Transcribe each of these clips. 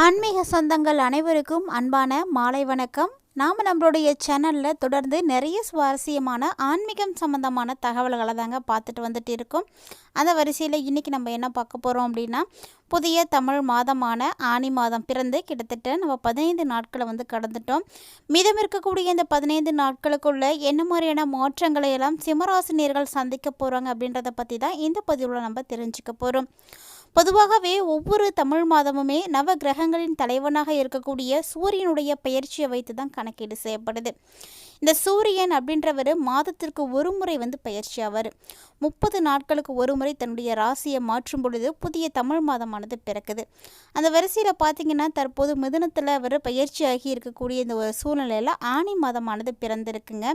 ஆன்மீக சொந்தங்கள் அனைவருக்கும் அன்பான மாலை வணக்கம். நாம் நம்மளுடைய சேனலில் தொடர்ந்து நிறைய சுவாரஸ்யமான ஆன்மீகம் சம்மந்தமான தகவல்களை தாங்க பார்த்துட்டு வந்துட்டு இருக்கோம். அந்த வரிசையில் இன்றைக்கி நம்ம என்ன பார்க்க போகிறோம் அப்படின்னா புதிய தமிழ் மாதமான ஆனி மாதம் பிறந்து கிட்டத்தட்ட நம்ம பதினைந்து நாட்களை வந்து கடந்துட்டோம். மீதம் இருக்கக்கூடிய இந்த பதினைந்து நாட்களுக்குள்ள என்ன மாதிரியான மாற்றங்களை எல்லாம் சிம்மராசினியர்கள் சந்திக்க போகிறாங்க அப்படின்றத பற்றி தான் இந்த பதிவில் நம்ம தெரிஞ்சுக்க போகிறோம் பொதுவாகவே ஒவ்வொரு தமிழ் மாதமுமே நவ கிரகங்களின் தலைவனாக இருக்கக்கூடிய சூரியனுடைய பயிற்சியை வைத்து தான் கணக்கீடு செய்யப்படுது. இந்த சூரியன் அப்படின்றவர் மாதத்திற்கு ஒரு முறை வந்து பயிற்சி ஆவார் முப்பது நாட்களுக்கு ஒரு முறை தன்னுடைய ராசியை மாற்றும் பொழுது புதிய தமிழ் மாதமானது பிறக்குது. அந்த வரிசையில் பார்த்தீங்கன்னா தற்போது மிதுனத்தில் அவர் பயிற்சியாகி இருக்கக்கூடிய இந்த ஒரு சூழ்நிலையில் ஆணி மாதமானது பிறந்திருக்குங்க.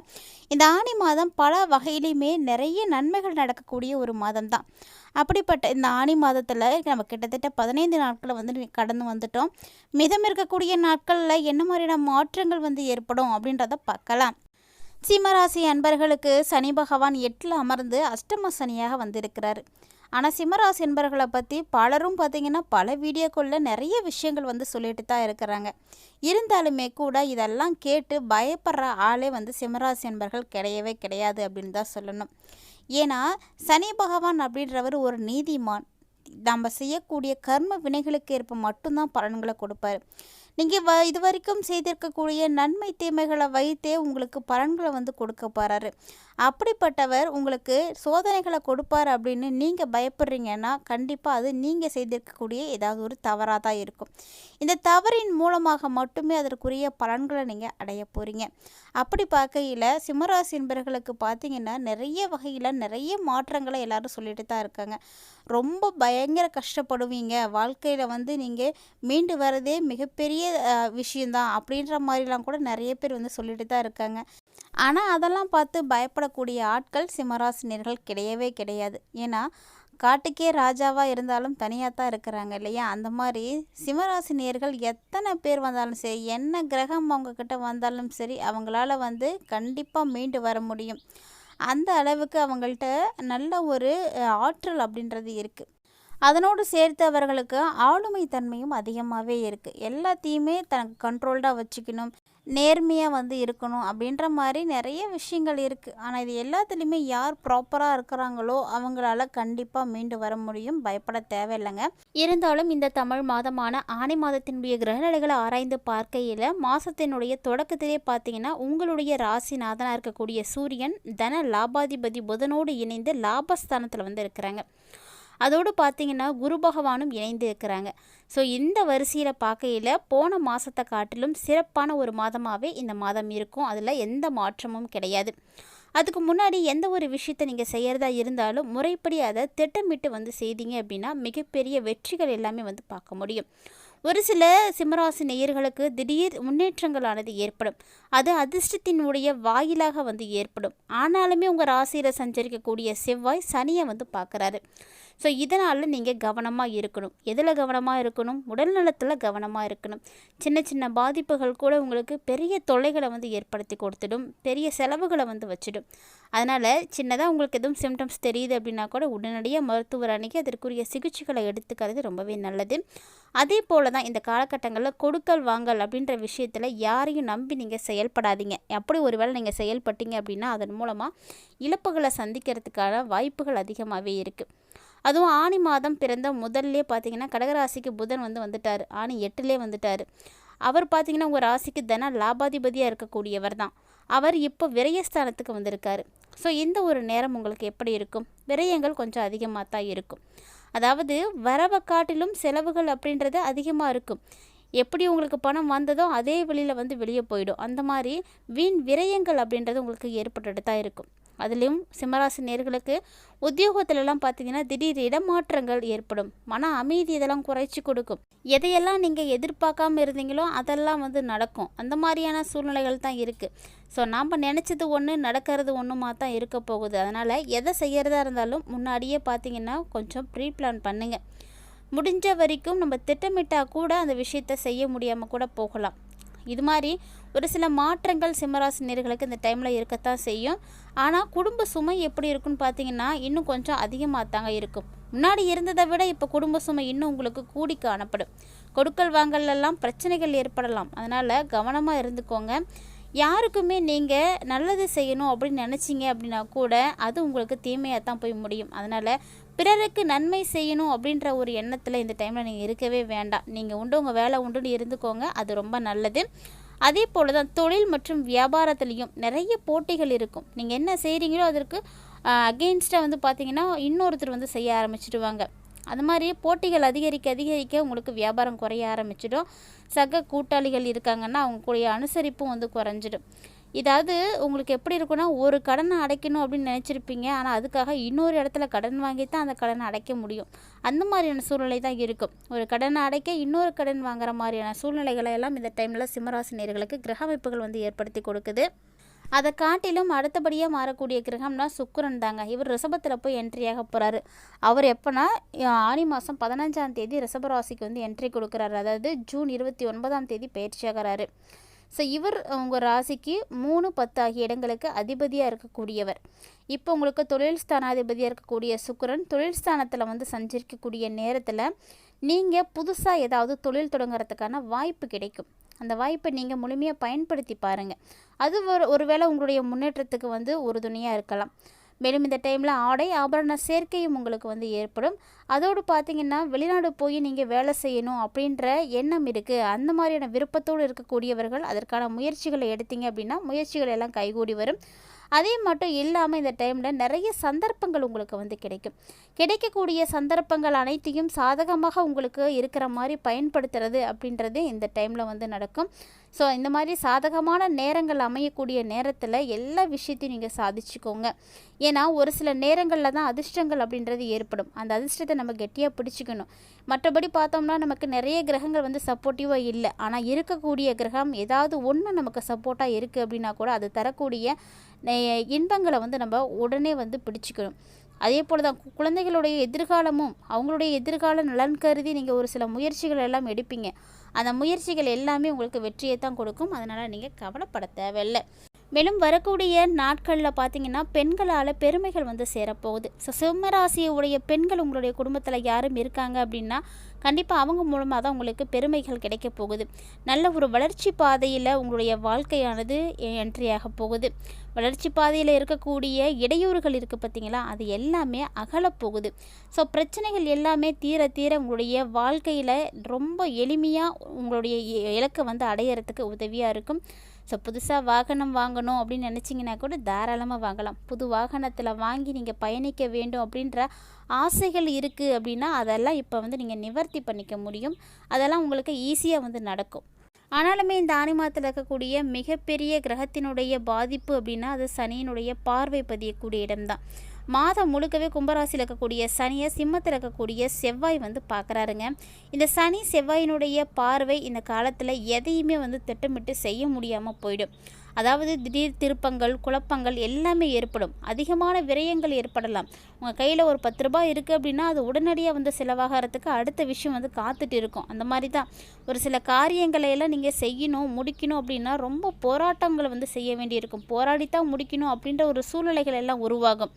இந்த ஆணி மாதம் பல வகையிலையுமே நிறைய நன்மைகள் நடக்கக்கூடிய ஒரு மாதம் தான் அப்படிப்பட்ட இந்த ஆணி மாதத்தில் நம்ம கிட்டத்தட்ட பதினைந்து நாட்களை வந்து கடந்து வந்துட்டோம். மிதம் இருக்கக்கூடிய நாட்களில் என்ன மாதிரியான மாற்றங்கள் வந்து ஏற்படும் அப்படின்றத பார்க்கலாம். சிம்மராசி அன்பர்களுக்கு சனி பகவான் எட்டில் அமர்ந்து அஷ்டம சனியாக வந்திருக்கிறார். ஆனால் சிம்மராசி என்பர்களை பற்றி பலரும் பார்த்திங்கன்னா பல வீடியோக்களில் நிறைய விஷயங்கள் வந்து சொல்லிட்டு தான் இருக்கிறாங்க. இருந்தாலுமே கூட இதெல்லாம் கேட்டு பயப்படுற ஆளே வந்து சிம்மராசி என்பர்கள் கிடையவே கிடையாது அப்படின்னு தான் சொல்லணும். ஏன்னா சனி பகவான் அப்படின்றவர் ஒரு நீதிமான். நம்ம செய்யக்கூடிய கர்ம வினைகளுக்கு ஏற்ப மட்டும்தான் பலன்களை கொடுப்பாரு. நீங்கள் வ இது வரைக்கும் செய்திருக்கக்கூடிய நன்மை தீமைகளை வைத்தே உங்களுக்கு பலன்களை வந்து கொடுக்க போகிறாரு அப்படிப்பட்டவர் உங்களுக்கு சோதனைகளை கொடுப்பார் அப்படின்னு நீங்கள் பயப்படுறீங்கன்னா கண்டிப்பாக அது நீங்கள் செய்திருக்கக்கூடிய ஏதாவது ஒரு தவறாக தான் இருக்கும். இந்த தவறின் மூலமாக மட்டுமே அதற்குரிய பலன்களை நீங்கள் அடைய போகிறீங்க அப்படி பார்க்கையில் சிம்மராசி என்பர்களுக்கு பார்த்தீங்கன்னா நிறைய வகையில் நிறைய மாற்றங்களை எல்லாரும் சொல்லிட்டு தான் இருக்காங்க. ரொம்ப பயங்கர கஷ்டப்படுவீங்க. வாழ்க்கையில் வந்து நீங்கள் மீண்டு வரதே மிகப்பெரிய விஷயந்தான் அப்படின்ற மாதிரிலாம் கூட நிறைய பேர் வந்து சொல்லிட்டு தான் இருக்காங்க. ஆனால் அதெல்லாம் பார்த்து பயப்படக்கூடிய ஆட்கள் சிம்மராசினியர்கள் கிடையவே கிடையாது. ஏன்னா காட்டுக்கே ராஜாவாக இருந்தாலும் தனியாக தான் இருக்கிறாங்க இல்லையா? அந்த மாதிரி சிம்மராசினியர்கள் எத்தனை பேர் வந்தாலும் சரி என்ன கிரகம் அவங்கக்கிட்ட வந்தாலும் சரி அவங்களால வந்து கண்டிப்பாக மீண்டு வர முடியும். அந்த அளவுக்கு அவங்கள்ட்ட நல்ல ஒரு ஆற்றல் அப்படின்றது இருக்குது அதனோடு சேர்த்து அவர்களுக்கு ஆளுமை தன்மையும் அதிகமாகவே இருக்குது எல்லாத்தையுமே தனக்கு கண்ட்ரோல்டாக வச்சுக்கணும் நேர்மையாக வந்து இருக்கணும் அப்படின்ற மாதிரி நிறைய விஷயங்கள் இருக்குது ஆனால் இது எல்லாத்துலேயுமே யார் ப்ராப்பராக இருக்கிறாங்களோ அவங்களால கண்டிப்பாக மீண்டு வர முடியும். பயப்பட தேவையில்லைங்க. இருந்தாலும் இந்த தமிழ் மாதமான ஆணை மாதத்தினுடைய கிரகநிலைகளை ஆராய்ந்து பார்க்கையில் மாதத்தினுடைய தொடக்கத்திலே பார்த்தீங்கன்னா உங்களுடைய ராசிநாதனாக இருக்கக்கூடிய சூரியன் தன லாபாதிபதி புதனோடு இணைந்து லாபஸ்தானத்தில் வந்து இருக்கிறாங்க. அதோடு பார்த்தீங்கன்னா குரு பகவானும் இணைந்து இருக்கிறாங்க. ஸோ இந்த வரிசையில் பார்க்கையில் போன மாதத்தை காட்டிலும் சிறப்பான ஒரு மாதமாகவே இந்த மாதம் இருக்கும். அதில் எந்த மாற்றமும் கிடையாது. அதுக்கு முன்னாடி எந்த ஒரு விஷயத்தை நீங்கள் செய்கிறதா இருந்தாலும் முறைப்படி அதை திட்டமிட்டு வந்து செய்தீங்க அப்படின்னா மிகப்பெரிய வெற்றிகள் எல்லாமே வந்து பார்க்க முடியும். ஒரு சில சிம்மராசி நேயர்களுக்கு திடீர் முன்னேற்றங்களானது ஏற்படும். அது அதிர்ஷ்டத்தினுடைய வாயிலாக வந்து ஏற்படும். ஆனாலுமே உங்கள் ராசியில் சஞ்சரிக்கக்கூடிய செவ்வாய் சனியை வந்து பார்க்குறாரு. ஸோ இதனால் நீங்கள் கவனமாக இருக்கணும். எதில் கவனமாக இருக்கணும்? உடல் நலத்தில் கவனமாக இருக்கணும். சின்ன சின்ன பாதிப்புகள் கூட உங்களுக்கு பெரிய தொல்லைகளை வந்து ஏற்படுத்தி கொடுத்துடும். பெரிய செலவுகளை வந்து வச்சிடும். அதனால் சின்னதாக உங்களுக்கு எதுவும் சிம்டம்ஸ் தெரியுது அப்படின்னா கூட உடனடியாக மருத்துவர் அணுகி அதற்குரிய சிகிச்சைகளை எடுத்துக்கிறது ரொம்பவே நல்லது. அதே போல் தான் இந்த காலகட்டங்களில் கொடுக்கல் வாங்கல் அப்படின்ற விஷயத்தில் யாரையும் நம்பி நீங்கள் செயல்படாதீங்க. அப்படி ஒரு வேளை நீங்கள் செயல்பட்டீங்க அப்படின்னா அதன் மூலமாக இழப்புகளை சந்திக்கிறதுக்கான வாய்ப்புகள் அதிகமாகவே இருக்குது அதுவும் ஆணி மாதம் பிறந்த முதல்லே பார்த்தீங்கன்னா கடகராசிக்கு புதன் வந்து வந்துட்டார். ஆணி எட்டுலே வந்துட்டார். அவர் பார்த்தீங்கன்னா உங்கள் ராசிக்கு தன லாபாதிபதியாக இருக்கக்கூடியவர் தான். அவர் இப்போ விரயஸ்தானத்துக்கு வந்திருக்காரு. ஸோ இந்த ஒரு நேரம் உங்களுக்கு எப்படி இருக்கும்? விரயங்கள் கொஞ்சம் அதிகமாக தான் இருக்கும். அதாவது வரவை காட்டிலும் செலவுகள் அப்படின்றது அதிகமாக இருக்கும். எப்படி உங்களுக்கு பணம் வந்ததோ அதே வழியில் வந்து வெளியே போயிடும். அந்த மாதிரி வீண் விரயங்கள் அப்படின்றது உங்களுக்கு ஏற்பட்டுட்டு தான் இருக்கும். அதுலேயும் சிம்மராசி நேர்களுக்கு உத்தியோகத்திலலாம் பார்த்தீங்கன்னா திடீர் இடமாற்றங்கள் ஏற்படும். மன அமைதி இதெல்லாம் குறைச்சி கொடுக்கும். எதையெல்லாம் நீங்கள் எதிர்பார்க்காம இருந்தீங்களோ அதெல்லாம் வந்து நடக்கும். அந்த மாதிரியான சூழ்நிலைகள் தான் இருக்குது ஸோ நாம் நினச்சது ஒன்று நடக்கிறது ஒன்றுமா தான் இருக்க போகுது. அதனால் எதை செய்கிறதா இருந்தாலும் முன்னாடியே பார்த்தீங்கன்னா கொஞ்சம் ப்ரீ பிளான் பண்ணுங்கள் முடிஞ்ச வரைக்கும் நம்ம திட்டமிட்டால் கூட அந்த விஷயத்த செய்ய முடியாமல் கூட போகலாம். இது மாதிரி ஒரு சில மாற்றங்கள் சிம்மராசினியர்களுக்கு இந்த டைமில் இருக்கத்தான் செய்யும். ஆனால் குடும்ப சுமை எப்படி இருக்குன்னு பார்த்தீங்கன்னா இன்னும் கொஞ்சம் அதிகமாக தாங்க இருக்கும். முன்னாடி இருந்ததை விட இப்போ குடும்ப சுமை இன்னும் உங்களுக்கு கூடி காணப்படும். கொடுக்கல் வாங்கல்லாம் பிரச்சனைகள் ஏற்படலாம். அதனால் கவனமாக இருந்துக்கோங்க. யாருக்குமே நீங்கள் நல்லது செய்யணும் அப்படின்னு நினச்சிங்க அப்படின்னா கூட அது உங்களுக்கு தீமையாக தான் போய் முடியும். அதனால் பிறருக்கு நன்மை செய்யணும் அப்படின்ற ஒரு எண்ணத்தில் இந்த டைமில் நீங்கள் இருக்கவே வேண்டாம். நீங்கள் உண்டு உங்கள் வேலை உண்டுன்னு இருந்துக்கோங்க. அது ரொம்ப நல்லது. அதே போல் தான் தொழில் மற்றும் வியாபாரத்துலேயும் நிறைய போட்டிகள் இருக்கும். நீங்கள் என்ன செய்கிறீங்களோ அதற்கு அகெயின்ஸ்டாக வந்து பார்த்தீங்கன்னா இன்னொருத்தர் வந்து செய்ய ஆரம்பிச்சிடுவாங்க அது மாதிரி போட்டிகள் அதிகரிக்க அதிகரிக்க உங்களுக்கு வியாபாரம் குறைய ஆரம்பிச்சிடும். சக கூட்டாளிகள் இருக்காங்கன்னா அவங்களுடைய அனுசரிப்பும் வந்து குறைஞ்சிடும். இதாவது உங்களுக்கு எப்படி இருக்குன்னா ஒரு கடனை அடைக்கணும் அப்படின்னு நினச்சிருப்பீங்க. ஆனால் அதுக்காக இன்னொரு இடத்துல கடன் வாங்கி தான் அந்த கடனை அடைக்க முடியும். அந்த மாதிரியான சூழ்நிலை தான் இருக்கும். ஒரு கடனை அடைக்க இன்னொரு கடன் வாங்குற மாதிரியான சூழ்நிலைகளை எல்லாம் இந்த டைமில் சிம்மராசினியர்களுக்கு கிரக அமைப்புகள் வந்து ஏற்படுத்தி கொடுக்குது. அதை காட்டிலும் அடுத்தபடியாக மாறக்கூடிய கிரகம்னா சுக்கரன் தாங்க. இவர் ரிஷபத்தில் போய் என்ட்ரியாக போகிறாரு அவர் எப்போனா ஆணி மாதம் பதினஞ்சாம் தேதி ரிஷபராசிக்கு வந்து என்ட்ரி கொடுக்குறாரு. அதாவது ஜூன் இருபத்தி ஒன்பதாம் தேதி பயிற்சியாகிறாரு ஸோ இவர் உங்கள் ராசிக்கு மூணு பத்து ஆகிய இடங்களுக்கு அதிபதியாக இருக்கக்கூடியவர். இப்போ உங்களுக்கு தொழில் ஸ்தானாதிபதியாக இருக்கக்கூடிய சுக்கரன் தொழில் ஸ்தானத்தில் வந்து சஞ்சரிக்கக்கூடிய நேரத்தில் நீங்கள் புதுசாக ஏதாவது தொழில் தொடங்குறதுக்கான வாய்ப்பு கிடைக்கும். அந்த வாய்ப்பை நீங்கள் முழுமையாக பயன்படுத்தி பாருங்கள் அது ஒரு ஒருவேளை உங்களுடைய முன்னேற்றத்துக்கு வந்து உறுதுணையாக இருக்கலாம். மேலும் இந்த டைமில் ஆடை ஆபரண சேர்க்கையும் உங்களுக்கு வந்து ஏற்படும். அதோடு பார்த்தீங்கன்னா வெளிநாடு போய் நீங்கள் வேலை செய்யணும் அப்படின்ற எண்ணம் இருக்குது அந்த மாதிரியான விருப்பத்தோடு இருக்கக்கூடியவர்கள் அதற்கான முயற்சிகளை எடுத்தீங்க அப்படின்னா முயற்சிகள் எல்லாம் கைகூடி வரும். அதே மட்டும் இல்லாமல் இந்த டைமில் நிறைய சந்தர்ப்பங்கள் உங்களுக்கு வந்து கிடைக்கும். கிடைக்கக்கூடிய சந்தர்ப்பங்கள் அனைத்தையும் சாதகமாக உங்களுக்கு இருக்கிற மாதிரி பயன்படுத்துறது அப்படின்றது இந்த டைமில் வந்து நடக்கும். ஸோ இந்த மாதிரி சாதகமான நேரங்கள் அமையக்கூடிய நேரத்தில் எல்லா விஷயத்தையும் நீங்கள் சாதிச்சுக்கோங்க. ஏன்னா ஒரு சில நேரங்களில் தான் அதிர்ஷ்டங்கள் அப்படின்றது ஏற்படும். அந்த அதிர்ஷ்டத்தை நம்ம கெட்டியாக பிடிச்சிக்கணும். மற்றபடி பார்த்தோம்னா நமக்கு நிறைய கிரகங்கள் வந்து சப்போர்ட்டிவாக இல்லை. ஆனால் இருக்கக்கூடிய கிரகம் ஏதாவது ஒன்று நமக்கு சப்போர்ட்டாக இருக்குது அப்படின்னா கூட அது தரக்கூடிய இன்பங்களை வந்து நம்ம உடனே வந்து பிடிச்சிக்கணும். அதே போல் தான் குழந்தைகளுடைய எதிர்காலமும் அவங்களுடைய எதிர்கால நலன் கருதி நீங்கள் ஒரு சில முயற்சிகள் எல்லாம் எடுப்பீங்க. அந்த முயற்சிகள் எல்லாமே உங்களுக்கு வெற்றியை தான் கொடுக்கும். அதனால் நீங்கள் கவலைப்பட தேவையில்லை. மேலும் வரக்கூடிய நாட்களில் பார்த்தீங்கன்னா பெண்களால் பெருமைகள் வந்து சேரப்போகுது. ஸோ சிம்மராசியை உடைய பெண்கள் உங்களுடைய குடும்பத்தில் யாரும் இருக்காங்க அப்படின்னா கண்டிப்பாக அவங்க மூலமாக தான் உங்களுக்கு பெருமைகள் கிடைக்க போகுது. நல்ல ஒரு வளர்ச்சி பாதையில் உங்களுடைய வாழ்க்கையானது என்ட்ரியாக போகுது. வளர்ச்சி பாதையில் இருக்கக்கூடிய இடையூறுகள் இருக்குது பார்த்தீங்களா அது எல்லாமே அகலப்போகுது ஸோ பிரச்சனைகள் எல்லாமே தீர தீர உங்களுடைய வாழ்க்கையில் ரொம்ப எளிமையாக உங்களுடைய இலக்கை வந்து அடையிறதுக்கு உதவியாக இருக்கும். ஸோ புதுசாக வாகனம் வாங்கணும் அப்படின்னு நினச்சிங்கன்னா கூட தாராளமாக வாங்கலாம். புது வாகனத்தில் வாங்கி நீங்கள் பயணிக்க வேண்டும் அப்படின்ற ஆசைகள் இருக்குது அப்படின்னா அதெல்லாம் இப்போ வந்து நீங்கள் நிவர்த்தி பண்ணிக்க முடியும். அதெல்லாம் உங்களுக்கு ஈஸியாக வந்து நடக்கும். ஆனாலுமே இந்த ஆனிமாத்தில் இருக்கக்கூடிய மிகப்பெரிய கிரகத்தினுடைய பாதிப்பு அப்படின்னா அது சனியினுடைய பார்வை பதியக்கூடிய இடம்தான். மாதம் முழுக்கவே கும்பராசியில் இருக்கக்கூடிய சனியை சிம்மத்தில் இருக்கக்கூடிய செவ்வாய் வந்து பார்க்குறாருங்க இந்த சனி செவ்வாயினுடைய பார்வை இந்த காலத்தில் எதையுமே வந்து திட்டமிட்டு செய்ய முடியாமல் போயிடும். அதாவது திடீர் திருப்பங்கள் குழப்பங்கள் எல்லாமே ஏற்படும். அதிகமான விரயங்கள் ஏற்படலாம். உங்கள் கையில் ஒரு பத்து ரூபாய் இருக்குது அப்படின்னா அது உடனடியாக வந்து செலவாகிறதுக்கு அடுத்த விஷயம் வந்து காத்துட்டு இருக்கும். அந்த மாதிரி தான் ஒரு சில காரியங்களை எல்லாம் நீங்கள் செய்யணும் முடிக்கணும் அப்படின்னா ரொம்ப போராட்டங்களை வந்து செய்ய வேண்டியிருக்கும். போராடித்தான் முடிக்கணும் அப்படின்ற ஒரு சூழ்நிலைகள் எல்லாம் உருவாகும்.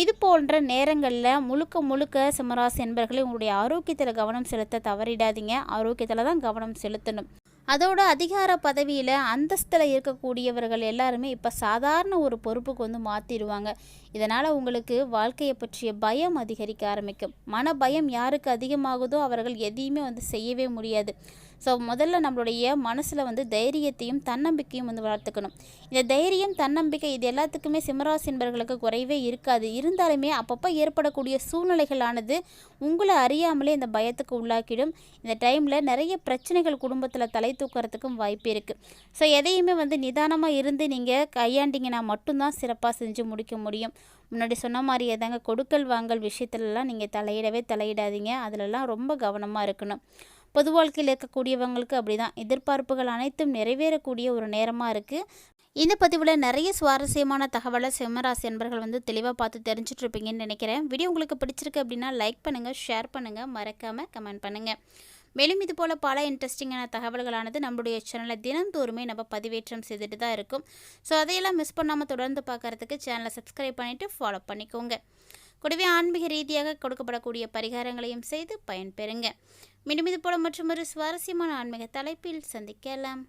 இது போன்ற நேரங்களில் முழுக்க முழுக்க சிம்மராசி என்பர்களை உங்களுடைய ஆரோக்கியத்தில் கவனம் செலுத்த தவறிடாதீங்க. ஆரோக்கியத்தில் தான் கவனம் செலுத்தணும். அதோட அதிகார பதவியில் அந்தஸ்தில் இருக்கக்கூடியவர்கள் எல்லாருமே இப்போ சாதாரண ஒரு பொறுப்புக்கு வந்து மாற்றிடுவாங்க இதனால் உங்களுக்கு வாழ்க்கையை பற்றிய பயம் அதிகரிக்க ஆரம்பிக்கும். மன பயம் யாருக்கு அதிகமாகுதோ அவர்கள் எதையுமே வந்து செய்யவே முடியாது. ஸோ முதல்ல நம்மளுடைய மனசில் வந்து தைரியத்தையும் தன்னம்பிக்கையும் வந்து வளர்த்துக்கணும். இந்த தைரியம் தன்னம்பிக்கை இது எல்லாத்துக்குமே சிம்மராசி என்பவர்களுக்கு குறைவே இருக்காது. இருந்தாலுமே அப்பப்போ ஏற்படக்கூடிய சூழ்நிலைகளானது உங்களை அறியாமலே இந்த பயத்துக்கு உள்ளாக்கிடும். இந்த டைமில் நிறைய பிரச்சனைகள் குடும்பத்தில் தலை தூக்கிறதுக்கும் வாய்ப்பு இருக்குது ஸோ எதையுமே வந்து நிதானமாக இருந்து நீங்கள் கையாண்டிங்கன்னா மட்டும்தான் சிறப்பாக செஞ்சு முடிக்க முடியும். முன்னாடி சொன்ன மாதிரியே தாங்க கொடுக்கல் வாங்கல் விஷயத்துலலாம் நீங்கள் தலையிடவே தலையிடாதீங்க. அதிலெல்லாம் ரொம்ப கவனமாக இருக்கணும். பொது வாழ்க்கையில் இருக்கக்கூடியவங்களுக்கு அப்படி தான் எதிர்பார்ப்புகள் அனைத்தும் நிறைவேறக்கூடிய ஒரு நேரமாக இருக்குது இந்த பதிவில் நிறைய சுவாரஸ்யமான தகவலை சிம்மராசி என்பர்கள் வந்து தெளிவாக பார்த்து தெரிஞ்சுட்டு இருப்பீங்கன்னு நினைக்கிறேன். வீடியோ உங்களுக்கு பிடிச்சிருக்கு அப்படின்னா லைக் பண்ணுங்கள் ஷேர் பண்ணுங்கள் மறக்காமல் கமெண்ட் பண்ணுங்கள் மேலும் இது போல் பல இன்ட்ரெஸ்டிங்கான தகவல்களானது நம்மளுடைய சேனலில் தினந்தோறுமே நம்ம பதிவேற்றம் செய்துட்டு தான் இருக்கும். ஸோ அதையெல்லாம் மிஸ் பண்ணாமல் தொடர்ந்து பார்க்குறதுக்கு சேனலை சப்ஸ்கிரைப் பண்ணிவிட்டு ஃபாலோ பண்ணிக்கோங்க. கூடவே ஆன்மீக ரீதியாக கொடுக்கப்படக்கூடிய பரிகாரங்களையும் செய்து பயன்பெறுங்க. மீண்டும் இது போல மற்றும் ஒரு சுவாரஸ்யமான ஆன்மீக தலைப்பில் சந்திக்கலாம்.